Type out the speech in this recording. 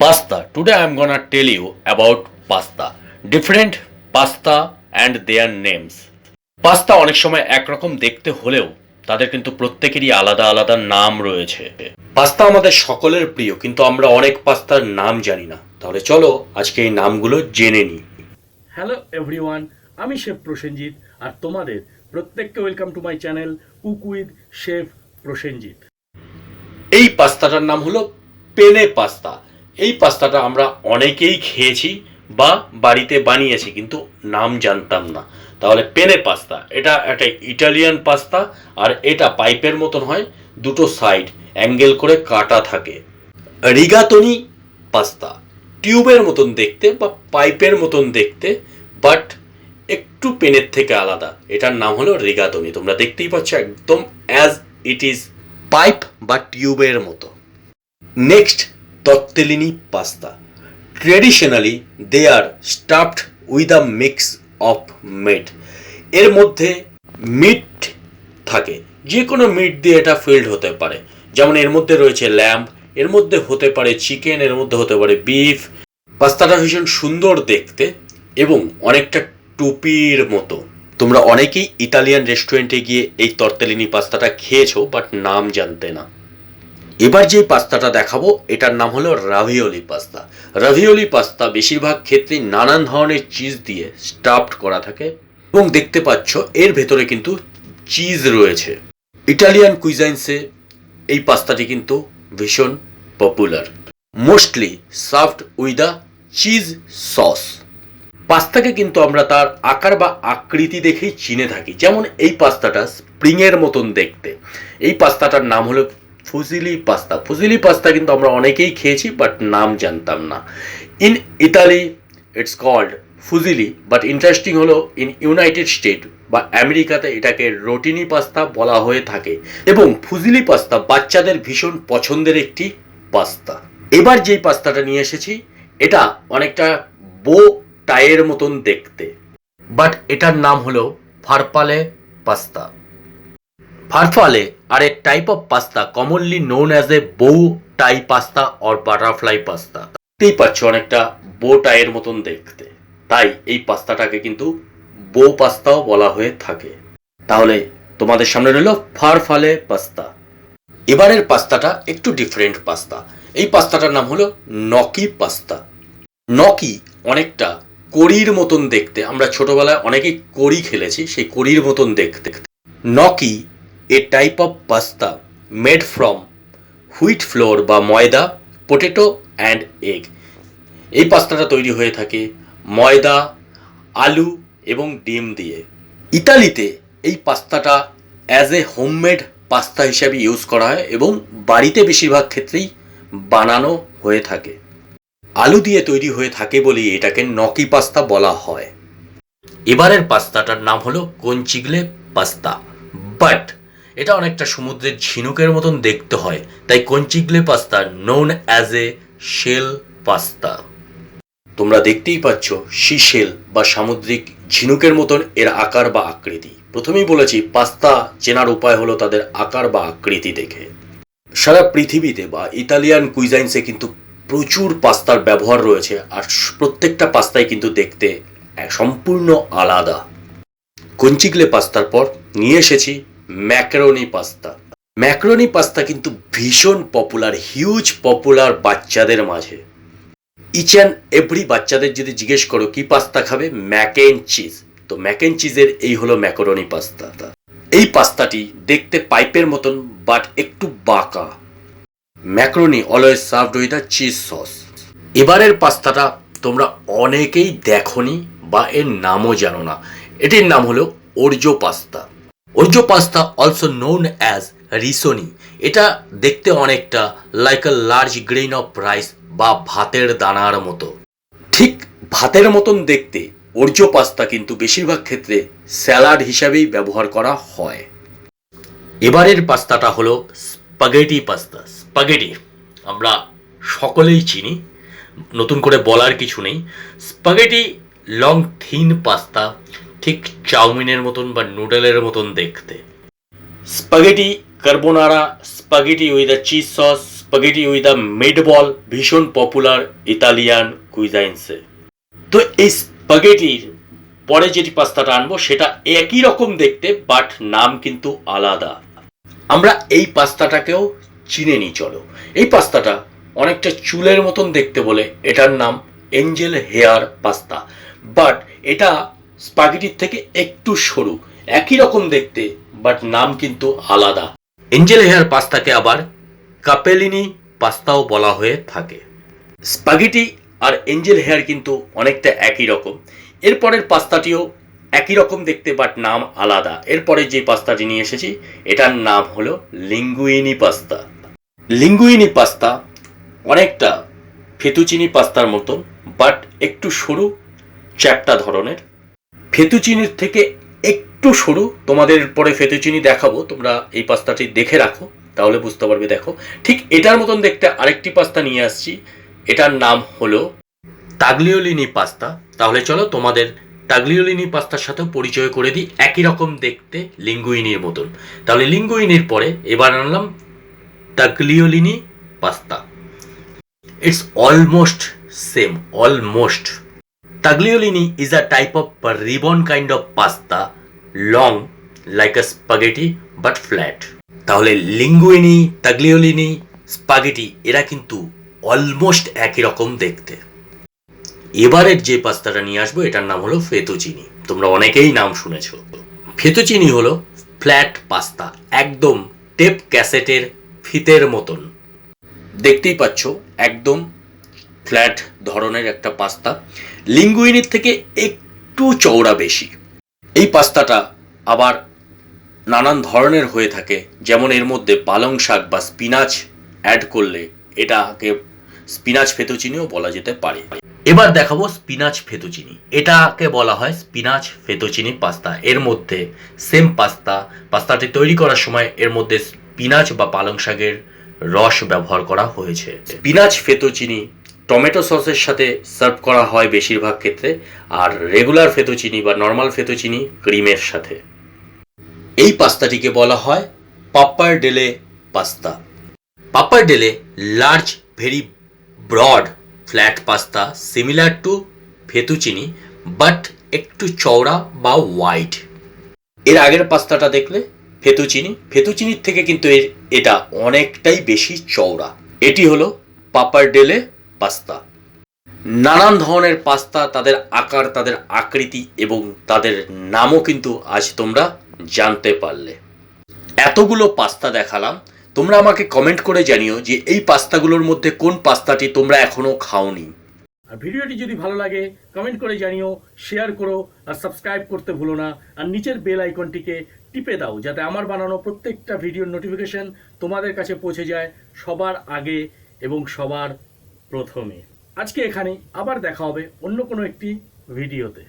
Pasta. Today I am gonna tell you about pasta. Different pasta and their names. Pasta অনেক সময় একরকম দেখতে হলেও তাদের কিন্তু প্রত্যেকেরই আলাদা আলাদা নাম রয়েছে পাস্তা আমাদের সকলের প্রিয় কিন্তু আমরা অনেক পাস্তার নাম জানি না তাহলে চলো আজকে এই নামগুলো জেনে নিই হ্যালো এভরিওয়ান আমি শেফ প্রসেনজিৎ আর তোমাদের প্রত্যেককে welcome to my channel cook with chef Prosenjit এই পাস্তাটার নাম হলো পেনে পাস্তা এই পাস্তাটা আমরা অনেকেই খেয়েছি বা বাড়িতে বানিয়েছি, কিন্তু নাম জানতাম না। তাহলে পেনে পাস্তা, এটা একটা ইটালিয়ান পাস্তা, আর এটা পাইপের মতন হয়, দুটো সাইড, অ্যাঙ্গেল করে কাটা থাকে। রিগাতনি পাস্তা, টিউবের মতন দেখতে বা পাইপের মতন দেখতে, বাট একটু পেনের থেকে আলাদা। এটার নাম হলো রিগাতনি, তোমরা দেখতেই পাচ্ছ একদম অ্যাজ ইট ইজ পাইপ বা টিউবের মতো। Next tortellini pasta. Traditionally they are stuffed with a mix of meat এর মধ্যে মিট থাকে। যে কোনো মিট দিয়ে এটা ফিল্ড হতে পারে। যেমন এর মধ্যে রয়েছে ল্যাম্প এর মধ্যে হতে পারে চিকেন এর মধ্যে হতে পারে বিফ পাস্তাটা ভীষণ সুন্দর দেখতে এবং অনেকটা টুপির মতো। তোমরা অনেকেই ইতালিয়ান রেস্টুরেন্টে গিয়ে এই তরতেলিনি পাস্তাটা খেয়েছো বাট নাম জানতে না। এবার যে পাস্তাটা দেখাবো, এটার নাম হলো রাভিওলি পাস্তা। রাভিওলি পাস্তা বেশিরভাগ ক্ষেত্রে নানান ধরনের চিজ দিয়ে স্টাফড করা থাকে এবং দেখতে পাচ্ছ এর ভেতরে কিন্তু চিজ রয়েছে। ইটালিয়ান কুইজাইন্সে এই পাস্তাটি কিন্তু ভীষণ popular mostly served with a cheese sauce পাস্তাকে কিন্তু আমরা তার আকার বা আকৃতি দেখেই চিনে থাকি। যেমন এই পাস্তাটা স্প্রিংয়ের মতন দেখতে। এই পাস্তাটার নাম হলো ফুজিলি পাস্তা ফুজিলি পাস্তা কিন্তু আমরা অনেকেই খেয়েছি বাট নাম জানতাম না। In Italy it's called fusilli but interesting হলো ইন ইউনাইটেড স্টেট বা আমেরিকাতে এটাকে রোটিনি পাস্তা বলা হয়ে থাকে। এবং ফুজিলি পাস্তা বাচ্চাদের ভীষণ পছন্দের একটি পাস্তা। এবার যেই পাস্তাটা নিয়ে এসেছি, এটা অনেকটা বো টাইয়ের মতন দেখতে। বাট এটার নাম হলো farfalle pasta. Farfalle are a type of pasta commonly known as a bow tie pasta or butterfly pasta দেখতেই পাচ্ছ অনেকটা বো টাইয়ের মতন দেখতে। তাই এই পাস্তাটাকে কিন্তু বো পাস্তাও বলা হয়ে থাকে। তাহলে তোমাদের সামনে রইল ফারফালে পাস্তা এবারের পাস্তাটা একটু ডিফারেন্ট পাস্তা এই পাস্তাটার নাম হলো নকি পাস্তা নকি অনেকটা কড়ির মতন দেখতে। আমরা ছোটবেলায় অনেকেই কড়ি খেলেছি, সেই কড়ির মতন দেখতে। Gnocchi a type of pasta made from wheat flour বা ময়দা পোটেটো অ্যান্ড এগ এই পাস্তাটা তৈরি হয়ে থাকে ময়দা, আলু এবং ডিম দিয়ে। ইতালিতে এই পাস্তাটা অ্যাজ এ হোমমেড পাস্তা হিসাবে ইউজ করা হয় এবং বাড়িতে বেশিরভাগ ক্ষেত্রেই বানানো হয়ে থাকে। আলু দিয়ে তৈরি হয়ে থাকে বলেই এটাকে নকি পাস্তা বলা হয়। এবারের পাস্তাটার নাম হলো কঞ্চিগলে পাস্তা। বাট এটা অনেকটা সমুদ্রের ঝিনুকের মতন দেখতে হয়। তাই conchiglie pasta known as a shell pasta তোমরা দেখতেই পাচ্ছ শিশেল বা সামুদ্রিক ঝিনুকের মতন এর আকার বা আকৃতি। প্রথমেই বলেছি, পাস্তা চেনার উপায় হলো তাদের আকার বা আকৃতি দেখে। সারা পৃথিবীতে বা ইতালিয়ান কুইজাইন্সে কিন্তু প্রচুর পাস্তার ব্যবহার রয়েছে, আর প্রত্যেকটা পাস্তাই কিন্তু দেখতে সম্পূর্ণ আলাদা। কঞ্চিগলে পাস্তার পর নিয়ে এসেছি ম্যাকারনি পাস্তা। ম্যাকারনি পাস্তা কিন্তু ভীষণ পপুলার, হিউজ পপুলার বাচ্চাদের মাঝে। ইচ অ্যান্ড এভরি বাচ্চাদের যদি জিজ্ঞেস করো কি পাস্তা খাবে, ম্যাক অ্যান্ড চিজ। তো ম্যাক অ্যান্ড চিজের এই হলো ম্যাকারনি পাস্তা এই পাস্তাটি দেখতে পাইপের মতন, বাট একটু বাঁকা। Macaroni always served with a cheese sauce. এবারের পাস্তাটা তোমরা অনেকেই দেখনি বা এর নামও জানো না। এটির নাম হলো orzo pasta. Orzo pasta also known as risoni এটা দেখতে অনেকটা like a large grain of rice বা ভাতের দানার মতো। ঠিক ভাতের মতন দেখতে ওরজো পাস্তা কিন্তু বেশিরভাগ ক্ষেত্রে স্যালাড হিসাবেই ব্যবহার করা হয়। এবারের পাস্তাটা হলো স্পাগেটি পাস্তা। স্পাগেটি, আমরা সকলেই চিনি, নতুন করে বলার কিছু নেই। Spaghetti long thin pasta. ঠিক চাউমিনের মতন বা নুডলের মতন দেখতে। Spaghetti carbonara, spaghetti with a cheese sauce spaghetti with a meatball ভীষণ পপুলার ইতালিয়ান কুইজাইন্সে তো এই স্পাগেটির পরে যেটি পাস্তাটা আনব, সেটা একই রকম দেখতে বাট নাম কিন্তু আলাদা। আমরা এই পাস্তাটাকেও চিনে নিই, চলো। এই পাস্তাটা অনেকটা চুলের মতন দেখতে বলে, এটার নাম এঞ্জেল হেয়ার পাস্তা। বাট এটা স্পাগেটির থেকে একটু সরু, একই রকম দেখতে বাট নাম কিন্তু আলাদা। এঞ্জেল হেয়ার পাস্তাকে আবার কাপেলিনি পাস্তাও বলা হয়ে থাকে। স্পাগেটি আর এঞ্জেল হেয়ার কিন্তু অনেকটা একই রকম। এরপরের পাস্তাটিও একই রকম দেখতে বাট নাম আলাদা। এরপরে যে পাস্তাটি নিয়ে এসেছি, এটার নাম হলো লিঙ্গুইনি পাস্তা লিঙ্গুইনি পাস্তা অনেকটা ফেতুচিনি পাস্তার মতন বাট একটু সরু চ্যাপটা ধরনের। ফেতুচিনির থেকে একটু সরু, তোমাদের পরে ফেতুচিনি দেখাবো, তোমরা এই পাস্তাটি দেখে রাখো, তাহলে বুঝতে পারবে, দেখো। ঠিক এটার মতন দেখতে আরেকটি পাস্তা নিয়ে আসছি, এটার নাম হলো তাগলিওলিনি পাস্তা। তাহলে চলো তোমাদের তাগলিওলিনি পাস্তার সাথেও পরিচয় করে দিই, একই রকম দেখতে লিঙ্গুইনির মতন। তাহলে লিঙ্গুইনির পরে এবার আনলাম tagliolini pasta. It's almost same almost Tagliolini is a type of ribbon kind of pasta, long like a spaghetti but flat. তাহলে লিঙ্গুইনি তাগলিওলিনি স্পাগেটি এরা কিন্তু অলমোস্ট একই রকম দেখতে। এবারের যে পাস্তাটা নিয়ে আসব এটার নাম হলো ফেতুচিনি তোমরা অনেকেই নাম শুনেছ। ফেতুচিনি হলো ফ্ল্যাট পাস্তা একদম টেপ ক্যাসেটের ফিতের মতন। দেখতেই পাচ্ছ একদম ফ্ল্যাট ধরনের একটা পাস্তা। লিঙ্গুইনির থেকে একটু চওড়া বেশি। এই পাস্তাটা আবার নানান ধরনের হয়ে থাকে। যেমন এর মধ্যে পালং শাক বা স্পিনাচ অ্যাড করলে এটাকে স্পিনাচ ফেতুচিনিও বলা যেতে পারে। এবার দেখাবো স্পিনাচ ফেতুচিনি। এটাকে বলা হয় স্পিনাচ ফেতুচিনি পাস্তা। এর মধ্যে সেম পাস্তা। পাস্তাটি তৈরি করার সময় এর মধ্যে স্পিনাচ বা পালং শাকের রস ব্যবহার করা হয়েছে। স্পিনাচ ফেতুচিনি টমেটো সসের সাথে সার্ভ করা হয় বেশিরভাগ ক্ষেত্রে, আর রেগুলার ফেতুচিনি বা নর্মাল ফেতুচিনি ক্রিমের সাথে। এই পাস্তাটিকে বলা হয় পাপ্পার ডেলে pasta. Pappardelle large, very broad, flat pasta, similar to fettuccine, but একটু চওড়া বা হোয়াইট। এর আগের পাস্তাটা দেখলে ফেতুচিনি। ফেতুচিনির থেকে কিন্তু এর, এটা অনেকটাই বেশি চওড়া। এটি হলো পাপার ডেলে পাস্তা। নানান ধরনের পাস্তা, তাদের আকার, তাদের আকৃতি এবং তাদের নামও কিন্তু আজ তোমরা জানতে পারলে। এতগুলো পাস্তা দেখালাম, তোমরা আমাকে কমেন্ট করে জানিও যে এই পাস্তাগুলোর মধ্যে কোন পাস্তাটি তোমরা এখনও খাওনি। আর ভিডিওটি যদি ভালো লাগে কমেন্ট করে জানিও শেয়ার করো, আর সাবস্ক্রাইব করতে ভুলো না, আর নিচের বেল আইকনটিকে টিপে দাও, যাতে আমার বানানো প্রত্যেকটা ভিডিওর নোটিফিকেশন তোমাদের কাছে পৌঁছে যায় সবার আগে এবং সবার প্রথমে। আজকে এখানে আবার দেখা হবে অন্য কোনো একটি ভিডিওতে।